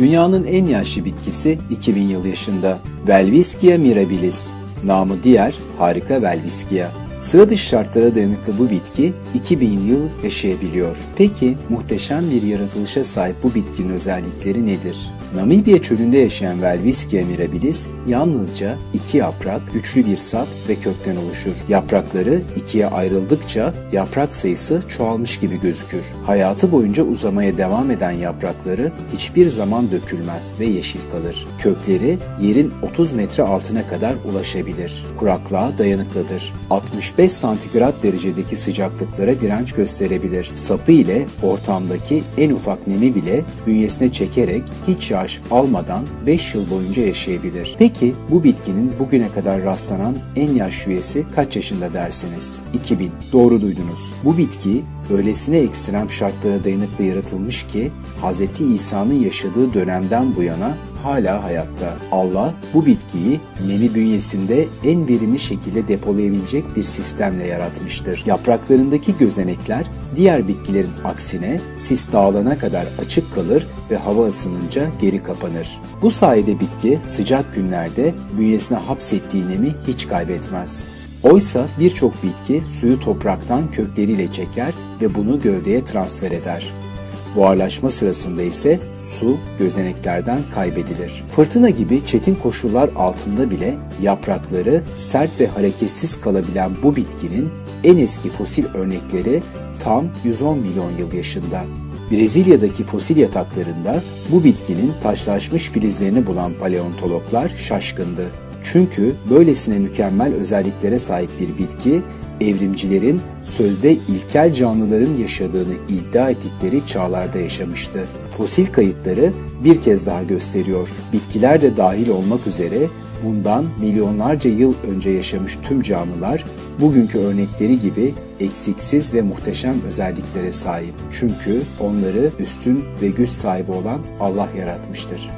Dünyanın en yaşlı bitkisi 2000 yıl yaşında. Welwitschia mirabilis. Namı diğer harika Welwitschia. Sıra dışı şartlara dayanıklı bu bitki 2000 yıl yaşayabiliyor. Peki muhteşem bir yaratılışa sahip bu bitkinin özellikleri nedir? Namibya çölünde yaşayan Welwitschia mirabilis yalnızca iki yaprak, güçlü bir sap ve kökten oluşur. Yaprakları ikiye ayrıldıkça yaprak sayısı çoğalmış gibi gözükür. Hayatı boyunca uzamaya devam eden yaprakları hiçbir zaman dökülmez ve yeşil kalır. Kökleri yerin 30 metre altına kadar ulaşabilir. Kuraklığa dayanıklıdır. 65 santigrat derecedeki sıcaklıklara direnç gösterebilir. Sapı ile ortamdaki en ufak nemi bile bünyesine çekerek hiç yağış almadan 5 yıl boyunca yaşayabilir. Peki bu bitkinin bugüne kadar rastlanan en yaşlı üyesi kaç yaşında dersiniz? 2000. Doğru duydunuz. Bu bitki öylesine ekstrem şartlara dayanıklı yaratılmış ki Hz. İsa'nın yaşadığı dönemden bu yana hala hayatta. Allah bu bitkiyi nemi bünyesinde en verimli şekilde depolayabilecek bir sistemle yaratmıştır. Yapraklarındaki gözenekler diğer bitkilerin aksine sis dağılana kadar açık kalır ve hava ısınınca geri kapanır. Bu sayede bitki sıcak günlerde bünyesine hapsettiği nemi hiç kaybetmez. Oysa birçok bitki suyu topraktan kökleriyle çeker ve bunu gövdeye transfer eder. Buharlaşma sırasında ise su gözeneklerden kaybedilir. Fırtına gibi çetin koşullar altında bile yaprakları sert ve hareketsiz kalabilen bu bitkinin en eski fosil örnekleri tam 110 milyon yıl yaşında. Brezilya'daki fosil yataklarında bu bitkinin taşlaşmış filizlerini bulan paleontologlar şaşkındı. Çünkü böylesine mükemmel özelliklere sahip bir bitki evrimcilerin sözde ilkel canlıların yaşadığını iddia ettikleri çağlarda yaşamıştı. Fosil kayıtları bir kez daha gösteriyor. Bitkiler de dahil olmak üzere bundan milyonlarca yıl önce yaşamış tüm canlılar bugünkü örnekleri gibi eksiksiz ve muhteşem özelliklere sahip. Çünkü onları üstün ve güç sahibi olan Allah yaratmıştır.